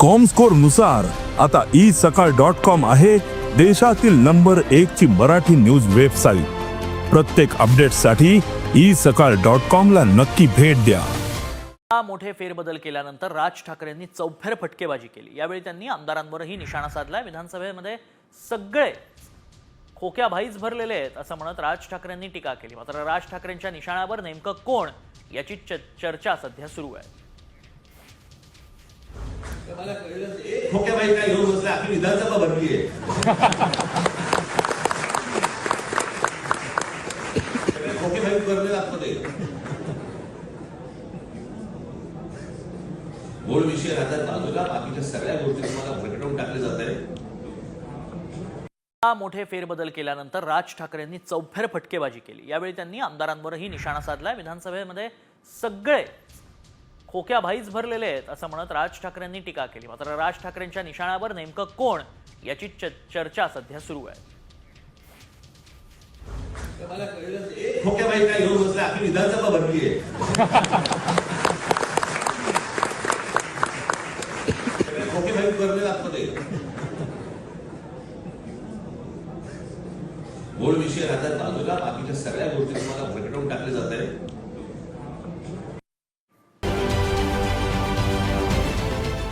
कॉमस्कोरनुसार आता ई सकाळ dot com आहे देशातील नंबर एक ची मराठी न्यूज वेबसाईट प्रत्येक अपडेटसाठी ई सकाळ डॉट कॉम ला नक्की भेट द्या. हा मोठे फेरबदल केल्यानंतर राज ठाकरेंनी चौफेर फटकेबाजी केली. यावेळी त्यांनी आमदारांवरही निशाणा साधला. विधानसभेमध्ये सगळे खोक्या भाईच भरलेले आहेत असं म्हणत राज ठाकरेंनी टीका केली. मात्र राज ठाकरेंच्या निशाणावर नेमकं कोण याची च- चर्चा सध्या सुरू आहे. खोक्या बाई काय घेऊन बसले आपली विधानसभा भरली आहे. खोके बाई करले मूळ विषय राहतात बाजूला. बाकीच्या सगळ्या गोष्टी तुम्हाला भरकटवून टाकले जात आहे हा मोठे फेरबदल केल्यानंतर राज ठाकरेंनी चौफेर फटकेबाजी केली. यावेळी त्यांनी आमदारांवरही निशाणा साधला. विधानसभेमध्ये सगळे खोक्या भाईच भरलेले आहेत असं म्हणत राज ठाकरेंनी टीका केली. मात्र राज ठाकरेंच्या निशाणावर नेमकं कोण याची चर्चा सध्या सुरू आहे. खोक्या काय घेऊन बसले आपली विधानसभा भरली आहे. खोके बाई करले मूळ विषय राहतात बाजूला. बाकीच्या सगळ्या गोष्टी तुम्हाला